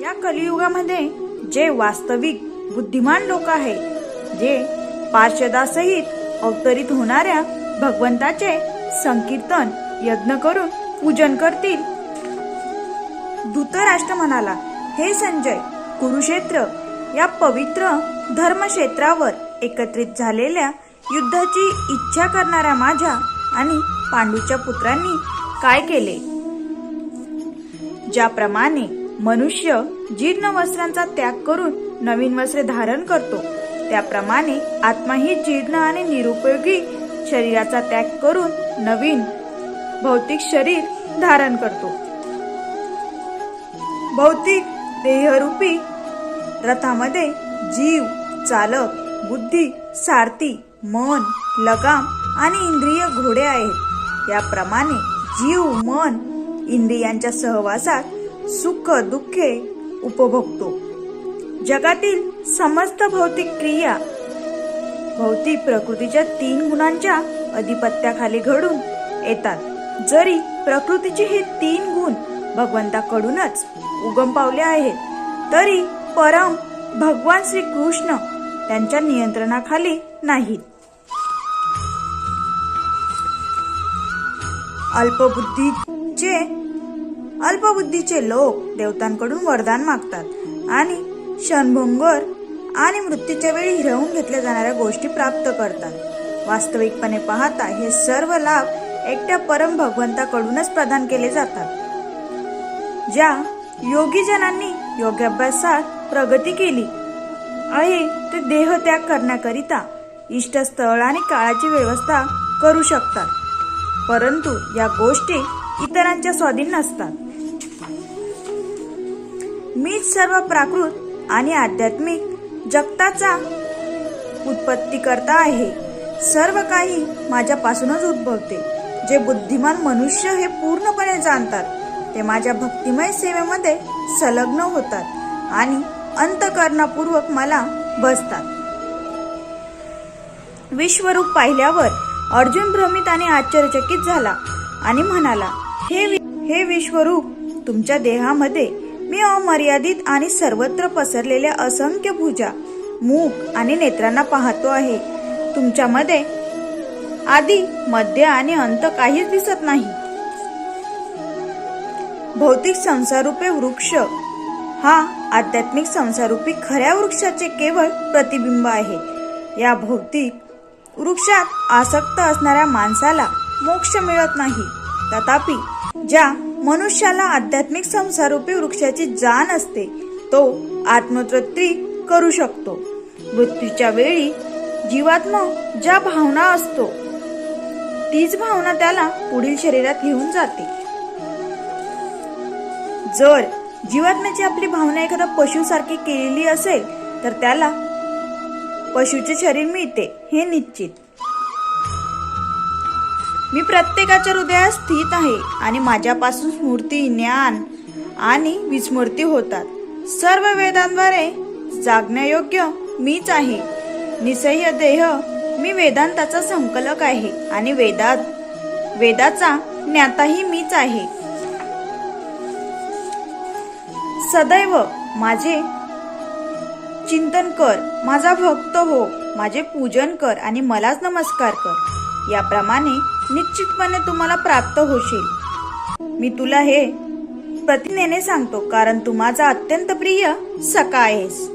या कलियुगामध्ये जे वास्तविक बुद्धिमान लोक आहेत जे पार्षदासहित अवतरित होणाऱ्या भगवंताचे संकीर्तन यज्ञ करून पूजन करतील. धृतराष्ट्र म्हणाला हे संजय कुरुक्षेत्र या पवित्र धर्मक्षेत्रावर एकत्रित झालेल्या युद्धाची इच्छा करणाऱ्या माझ्या आणि पांडूच्या पुत्रांनी काय केले? ज्याप्रमाणे मनुष्य जीर्ण वस्त्रांचा त्याग करून नवीन वस्त्रे धारण करतो त्याप्रमाणे आत्माही जीर्ण आणि निरुपयोगी शरीराचा त्याग करून नवीन भौतिक शरीर धारण करतो. भौतिक देहरूपी रथामध्ये जीव चालक बुद्धी सारथी मन लगाम आणि इंद्रिय घोडे आहेत. याप्रमाणे जीव मन इंद्रियांच्या सहवासात सुख दुःखे उपभोगतो. जगातील समस्त भौतिक क्रिया भौतिक प्रकृतीच्या तीन गुणांच्या अधिपत्याखाली घडून येतात. जरी प्रकृतीचे हे तीन गुण भगवंताकडूनच उगम पावले आहेत तरी परम भगवान श्री कृष्ण त्यांच्या नियंत्रणाखाली नाहीत. अल्पबुद्धीचे अल्पबुद्धीचे लोक देवतांकडून वरदान मागतात. आणि क्षणभंगर आणि मृत्यूच्या वेळी हिरवून घेतल्या जाणाऱ्या गोष्टी प्राप्त करतात. वास्तविकपणे पाहता हे सर्व लाभ एकट्या परम भगवंताकडूनच प्रदान केले जातात. ज्या योगीजनांनी योगाभ्यासात प्रगती केली आहे ते देहत्याग करण्याकरिता इष्टस्थळ आणि काळाची व्यवस्था करू शकतात. परंतु या गोष्टी इतरांच्या स्वाधीन नसतात. मीच सर्व प्राकृत आणि आध्यात्मिक जगताचा उत्पत्ती करता आहे. सर्व काही माझ्यापासूनच उद्भवते. जे बुद्धिमान मनुष्य हे पूर्णपणे जाणतात ते माझ्या भक्तिमय सेवेमध्ये संलग्न होतात आणि अंतकरणापूर्वक मला बसतात. विश्वरूप पाहिल्यावर अर्जुन भ्रमित आणि आश्चर्यचकित झाला आणि म्हणाला हे वि- हे विश्वरूप तुमच्या देहामध्ये मी अमर्यादित आणि सर्वत्र पसरलेल्या असंख्य भुजा मूक आणि नेत्रांना पाहतो आहे. तुमच्यामध्ये आधी मध्य आणि अंत काहीच दिसत नाही. भौतिक संसारूपे वृक्ष हा आध्यात्मिक संसारूपी खऱ्या वृक्षाचे केवळ प्रतिबिंब आहे. या भौतिक वृक्षात आसक्त असणाऱ्या माणसाला मोक्ष मिळत नाही. तथापि ज्या मनुष्याला आध्यात्मिक संसारूपी वृक्षाची जाण असते तो आत्मतृप्ती करू शकतो. मृत्यूच्या वेळी जीवात्म ज्या भावना असतो तीच भावना त्याला पुढील शरीरात घेऊन जाते. जर जीवात्म्याची आपली भावना एखाद्या पशुसारखी केलेली असेल तर त्याला पशुचे शरीर मिळते हे निश्चित. मी प्रत्येकाच्या हृदयात स्थित आहे आणि माझ्यापासून स्मृती ज्ञान आणि विस्मृती होतात. सर्व वेदांद्वारे जागण्यायोग्य मीच आहे. निसह्य देह मी वेदांताचा संकलक आहे आणि वेदात वेदाचा ज्ञाताही मीच आहे. सदैव माझे चिंतन कर. माझा भक्त हो. माझे पूजन कर आणि मलाच नमस्कार कर. याप्रमाणे निश्चितपणे तुम्हाला प्राप्त होशील. मी तुला हे प्रतिज्ञेने सांगतो कारण तू माझा अत्यंत प्रिय सखा आहेस.